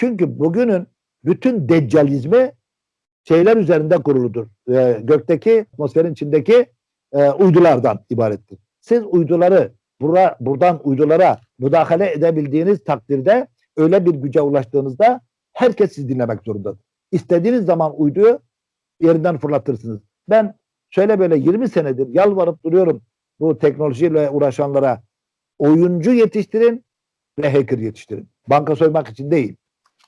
Çünkü bugünün bütün deccalizmi şeyler üzerinde kuruludur. Ee, gökteki, atmosferin içindeki e, uydulardan ibarettir. Siz uyduları bura, buradan uydulara müdahale edebildiğiniz takdirde öyle bir güce ulaştığınızda herkes sizi dinlemek zorundadır. İstediğiniz zaman uyduyu yerinden fırlatırsınız. Ben şöyle böyle 20 senedir yalvarıp duruyorum bu teknolojiyle uğraşanlara. Oyuncu yetiştirin ve hacker yetiştirin. Banka soymak için değil.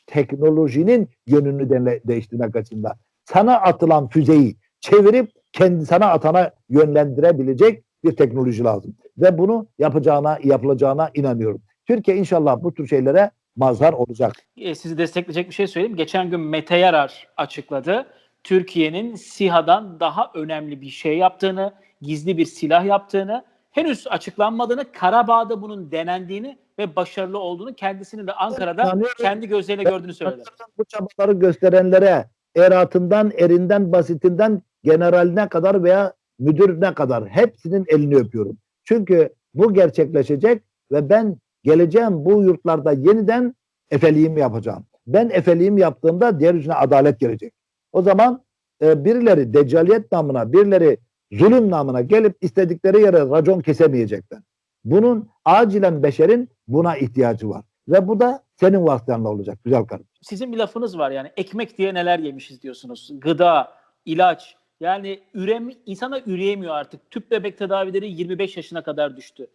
Teknolojinin yönünü de- değiştirmek açısından. Sana atılan füzeyi çevirip kendi sana atana yönlendirebilecek bir teknoloji lazım. Ve bunu yapacağına, yapılacağına inanıyorum. Türkiye inşallah bu tür şeylere mazhar olacak. E, sizi destekleyecek bir şey söyleyeyim. Geçen gün Mete Yarar açıkladı. Türkiye'nin SİHA'dan daha önemli bir şey yaptığını, gizli bir silah yaptığını, henüz açıklanmadığını, Karabağ'da bunun denendiğini ve başarılı olduğunu kendisinin de Ankara'da Tanıyorum. kendi gözleriyle gördüğünü söyledi. Bu çabaları gösterenlere eratından, erinden, basitinden generaline kadar veya müdürüne kadar hepsinin elini öpüyorum. Çünkü bu gerçekleşecek ve ben geleceğim bu yurtlarda yeniden efeliğimi yapacağım. Ben efeliğimi yaptığımda diğer yüzüne adalet gelecek. O zaman e, birileri deccaliyet namına, birileri zulüm namına gelip istedikleri yere racon kesemeyecekler. Bunun acilen beşerin buna ihtiyacı var. Ve bu da senin vasıtanla olacak güzel kardeşim. Sizin bir lafınız var yani ekmek diye neler yemişiz diyorsunuz. Gıda, ilaç yani ürem, insana üreyemiyor artık. Tüp bebek tedavileri 25 yaşına kadar düştü.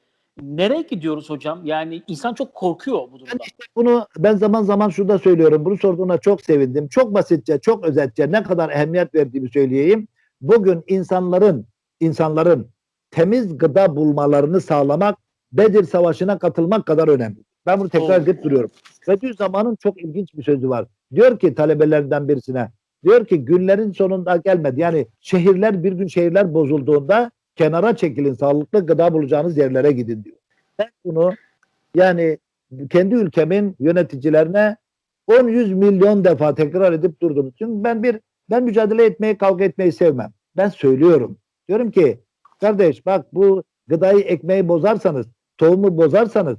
Nereye gidiyoruz hocam? Yani insan çok korkuyor bu durumda. Ben işte bunu ben zaman zaman şurada söylüyorum. Bunu sorduğuna çok sevindim. Çok basitçe, çok özetçe ne kadar ehemmiyet verdiğimi söyleyeyim. Bugün insanların insanların temiz gıda bulmalarını sağlamak Bedir Savaşı'na katılmak kadar önemli. Ben bunu tekrar edip duruyorum. Bediüzzaman'ın çok ilginç bir sözü var. Diyor ki talebelerden birisine diyor ki günlerin sonunda gelmedi. Yani şehirler bir gün şehirler bozulduğunda kenara çekilin sağlıklı gıda bulacağınız yerlere gidin diyor. Ben bunu yani kendi ülkemin yöneticilerine 10-100 milyon defa tekrar edip durdum. Çünkü ben bir ben mücadele etmeyi, kavga etmeyi sevmem. Ben söylüyorum. Diyorum ki kardeş bak bu gıdayı, ekmeği bozarsanız, tohumu bozarsanız,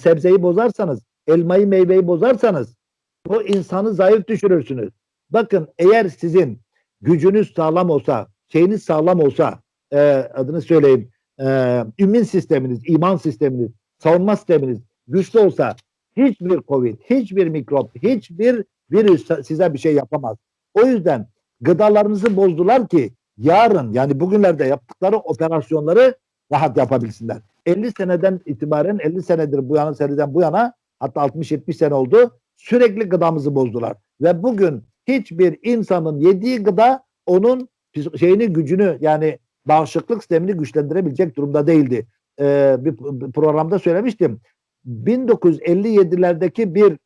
sebzeyi bozarsanız, elmayı, meyveyi bozarsanız bu insanı zayıf düşürürsünüz. Bakın eğer sizin gücünüz sağlam olsa, şeyiniz sağlam olsa, e, adını söyleyeyim, e, immün sisteminiz, iman sisteminiz, savunma sisteminiz güçlü olsa hiçbir covid, hiçbir mikrop, hiçbir virüs size bir şey yapamaz. O yüzden gıdalarınızı bozdular ki yarın yani bugünlerde yaptıkları operasyonları rahat yapabilsinler. 50 seneden itibaren 50 senedir bu yana seneden bu yana hatta 60-70 sene oldu sürekli gıdamızı bozdular. Ve bugün hiçbir insanın yediği gıda onun şeyini gücünü yani bağışıklık sistemini güçlendirebilecek durumda değildi. Ee, bir programda söylemiştim. 1957'lerdeki bir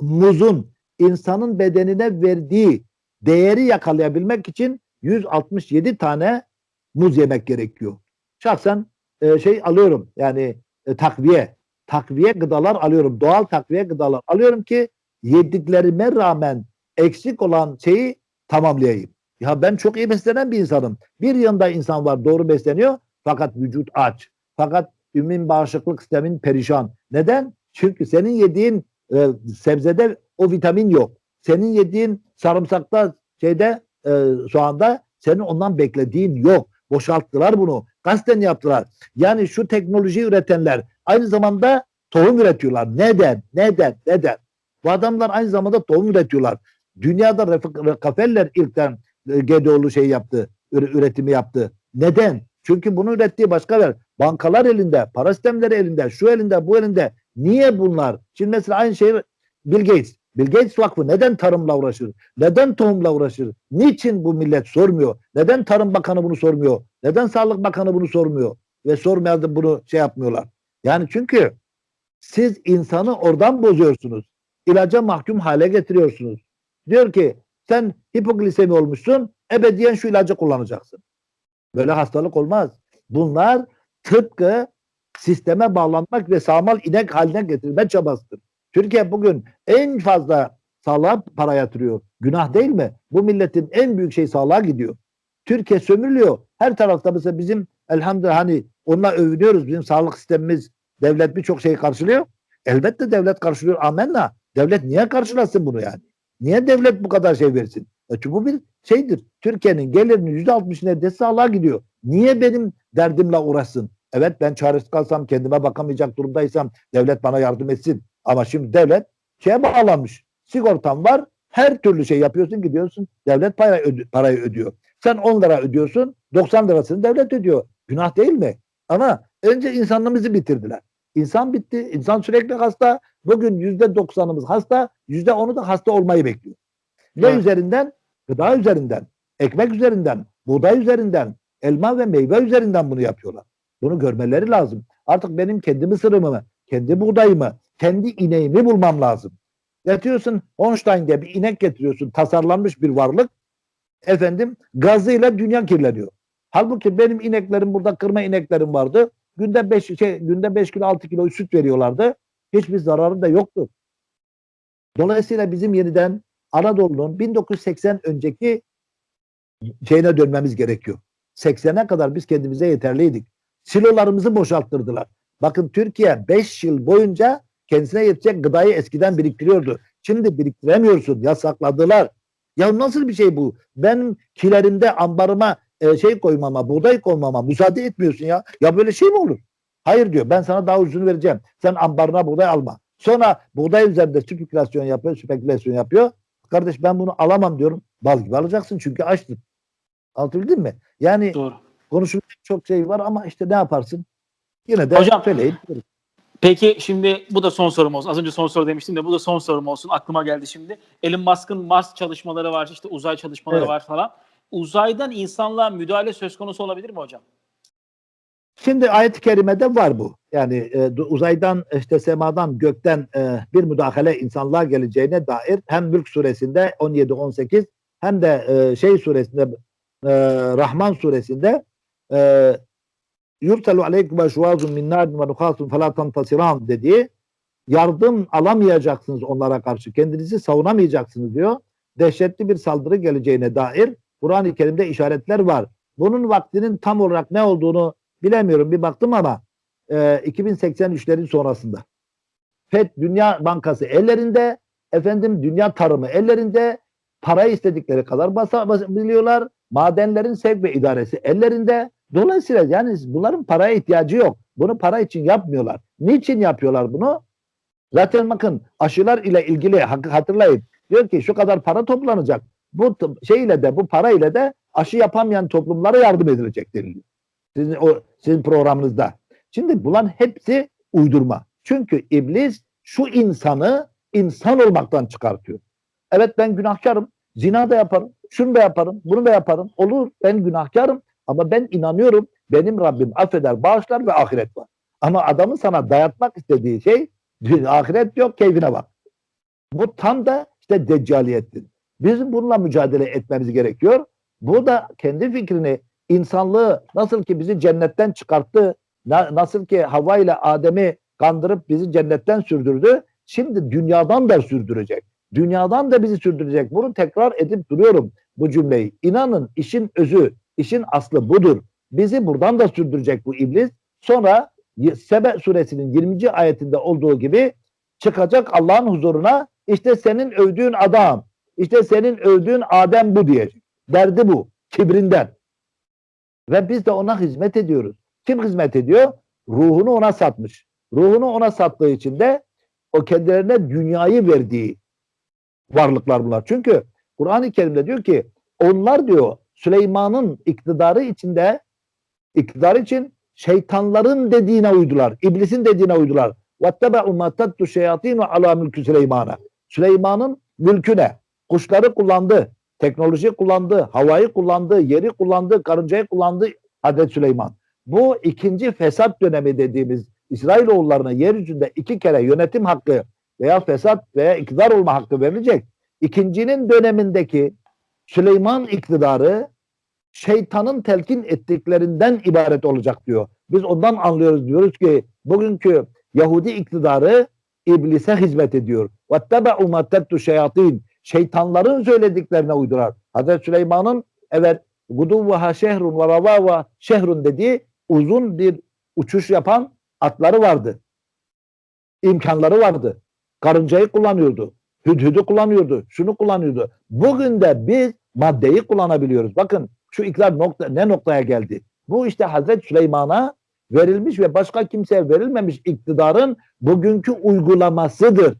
muzun insanın bedenine verdiği değeri yakalayabilmek için 167 tane muz yemek gerekiyor. Şahsen e, şey alıyorum yani e, takviye, takviye gıdalar alıyorum. Doğal takviye gıdalar alıyorum ki yediklerime rağmen eksik olan şeyi tamamlayayım. Ya ben çok iyi beslenen bir insanım. Bir yanında insan var doğru besleniyor fakat vücut aç. Fakat ümmin bağışıklık sistemin perişan. Neden? Çünkü senin yediğin e, sebzede o vitamin yok. Senin yediğin sarımsakta şeyde e, soğanda senin ondan beklediğin yok. Boşalttılar bunu. Kasten yaptılar. Yani şu teknoloji üretenler aynı zamanda tohum üretiyorlar. Neden? Neden? Neden? Bu adamlar aynı zamanda tohum üretiyorlar. Dünyada Rockefeller ilkten e, GDO'lu şey yaptı, üre- üretimi yaptı. Neden? Çünkü bunu ürettiği başka yer. Bankalar elinde, para sistemleri elinde, şu elinde, bu elinde. Niye bunlar? Şimdi mesela aynı şey Bill Gates. Bill Gates Vakfı neden tarımla uğraşır? Neden tohumla uğraşır? Niçin bu millet sormuyor? Neden Tarım Bakanı bunu sormuyor? Neden Sağlık Bakanı bunu sormuyor? Ve sormayan da bunu şey yapmıyorlar. Yani çünkü siz insanı oradan bozuyorsunuz. İlaca mahkum hale getiriyorsunuz. Diyor ki sen hipoglisemi olmuşsun ebediyen şu ilacı kullanacaksın. Böyle hastalık olmaz. Bunlar tıpkı sisteme bağlanmak ve sağmal inek haline getirme çabasıdır. Türkiye bugün en fazla sağlığa para yatırıyor. Günah değil mi? Bu milletin en büyük şey sağlığa gidiyor. Türkiye sömürülüyor. Her tarafta mesela bizim elhamdülillah hani onunla övünüyoruz. Bizim sağlık sistemimiz devlet birçok şeyi karşılıyor. Elbette devlet karşılıyor amenna. Devlet niye karşılasın bunu yani? Niye devlet bu kadar şey versin? E çünkü bu bir şeydir. Türkiye'nin gelirinin yüzde altmış neredeyse sağlığa gidiyor. Niye benim derdimle uğraşsın? Evet ben çaresiz kalsam kendime bakamayacak durumdaysam devlet bana yardım etsin. Ama şimdi devlet şeye bağlanmış. Sigortan var. Her türlü şey yapıyorsun gidiyorsun. Devlet parayı, öde- parayı ödüyor. Sen 10 lira ödüyorsun. 90 lirasını devlet ödüyor. Günah değil mi? Ama önce insanlığımızı bitirdiler. İnsan bitti. İnsan sürekli hasta. Bugün yüzde doksanımız hasta. Yüzde onu da hasta olmayı bekliyor. Ne Evet. üzerinden? Gıda üzerinden, ekmek üzerinden, buğday üzerinden, elma ve meyve üzerinden bunu yapıyorlar. Bunu görmeleri lazım. Artık benim kendi mısırımı, kendi buğdayımı, kendi ineğimi bulmam lazım. Yatıyorsun Holstein diye bir inek getiriyorsun. Tasarlanmış bir varlık. Efendim gazıyla dünya kirleniyor. Halbuki benim ineklerim burada kırma ineklerim vardı. Günde 5 şey günde 5 kilo 6 kilo süt veriyorlardı. Hiçbir zararı da yoktu. Dolayısıyla bizim yeniden Anadolu'nun 1980 önceki şeyine dönmemiz gerekiyor. 80'e kadar biz kendimize yeterliydik. Silolarımızı boşalttırdılar. Bakın Türkiye 5 yıl boyunca kendisine yetecek gıdayı eskiden biriktiriyordu. Şimdi biriktiremiyorsun. Yasakladılar. Ya nasıl bir şey bu? Benim kilerimde ambarıma e, şey koymama, buğday koymama müsaade etmiyorsun ya. Ya böyle şey mi olur? Hayır diyor. Ben sana daha ucuzunu vereceğim. Sen ambarına buğday alma. Sonra buğday üzerinde spekülasyon yapıyor, spekülasyon yapıyor. Kardeş ben bunu alamam diyorum. Bal gibi alacaksın çünkü açtın. Anlatabildim mi? Yani Doğru. konuşulacak çok şey var ama işte ne yaparsın? Yine de Hocam, söyleyin. Peki şimdi bu da son sorum olsun. Az önce son soru demiştim de bu da son sorum olsun. Aklıma geldi şimdi. Elon Musk'ın Mars çalışmaları var, işte uzay çalışmaları Evet. var falan. Uzaydan insanlığa müdahale söz konusu olabilir mi hocam? Şimdi ayet-i kerimede var bu. Yani e, uzaydan işte semadan gökten e, bir müdahale insanlığa geleceğine dair hem Mülk suresinde 17-18 hem de e, şey suresinde e, Rahman suresinde e, yurtelu aleykum ve şuvazun min narin ve nuhasun felâ tantasiran dediği yardım alamayacaksınız onlara karşı. Kendinizi savunamayacaksınız diyor. Dehşetli bir saldırı geleceğine dair Kur'an-ı Kerim'de işaretler var. Bunun vaktinin tam olarak ne olduğunu bilemiyorum. Bir baktım ama e, 2083'lerin sonrasında. FED Dünya Bankası ellerinde, efendim dünya tarımı ellerinde, parayı istedikleri kadar basa, basa- biliyorlar. Madenlerin sevk ve idaresi ellerinde. Dolayısıyla yani bunların paraya ihtiyacı yok. Bunu para için yapmıyorlar. Niçin yapıyorlar bunu? Zaten bakın aşılar ile ilgili hatırlayın. Diyor ki şu kadar para toplanacak. Bu t- şeyle de bu para ile de aşı yapamayan toplumlara yardım edilecek deniliyor. Sizin o sizin programınızda. Şimdi bunların hepsi uydurma. Çünkü iblis şu insanı insan olmaktan çıkartıyor. Evet ben günahkarım. Zina da yaparım. Şunu da yaparım. Bunu da yaparım. Olur ben günahkarım. Ama ben inanıyorum. Benim Rabbim affeder, bağışlar ve ahiret var. Ama adamın sana dayatmak istediği şey ahiret yok, keyfine bak. Bu tam da işte deccaliyettir. Bizim bununla mücadele etmemiz gerekiyor. Bu da kendi fikrini insanlığı nasıl ki bizi cennetten çıkarttı, na- nasıl ki Havva ile Adem'i kandırıp bizi cennetten sürdürdü, şimdi dünyadan da sürdürecek. Dünyadan da bizi sürdürecek. Bunu tekrar edip duruyorum bu cümleyi. İnanın işin özü, işin aslı budur. Bizi buradan da sürdürecek bu iblis. Sonra Sebe suresinin 20. ayetinde olduğu gibi çıkacak Allah'ın huzuruna işte senin övdüğün adam, işte senin övdüğün Adem bu diyecek. Derdi bu. Kibrinden. Ve biz de ona hizmet ediyoruz. Kim hizmet ediyor? Ruhunu ona satmış. Ruhunu ona sattığı için de o kendilerine dünyayı verdiği varlıklar bunlar. Çünkü Kur'an-ı Kerim'de diyor ki onlar diyor Süleyman'ın iktidarı içinde iktidar için şeytanların dediğine uydular. iblisin dediğine uydular. وَاتَّبَعُوا مَا تَتُّ شَيَاطِينُ عَلَى مülkü Süleyman'a. Süleyman'ın mülküne kuşları kullandı, teknoloji kullandı, havayı kullandı, yeri kullandı, karıncayı kullandı Hazreti Süleyman. Bu ikinci fesat dönemi dediğimiz İsrailoğullarına yeryüzünde iki kere yönetim hakkı veya fesat veya iktidar olma hakkı verilecek. İkincinin dönemindeki Süleyman iktidarı şeytanın telkin ettiklerinden ibaret olacak diyor. Biz ondan anlıyoruz diyoruz ki bugünkü Yahudi iktidarı iblise hizmet ediyor. وَاتَّبَعُوا مَا تَتُّ şeyatin Şeytanların söylediklerine uydurar. Hazreti Süleyman'ın evet guduvvaha şehrun ve ravava şehrun dediği uzun bir uçuş yapan atları vardı. İmkanları vardı. karıncayı kullanıyordu. Hüdhüdü kullanıyordu. Şunu kullanıyordu. Bugün de biz maddeyi kullanabiliyoruz. Bakın şu iktidar nokta, ne noktaya geldi? Bu işte Hazreti Süleyman'a verilmiş ve başka kimseye verilmemiş iktidarın bugünkü uygulamasıdır.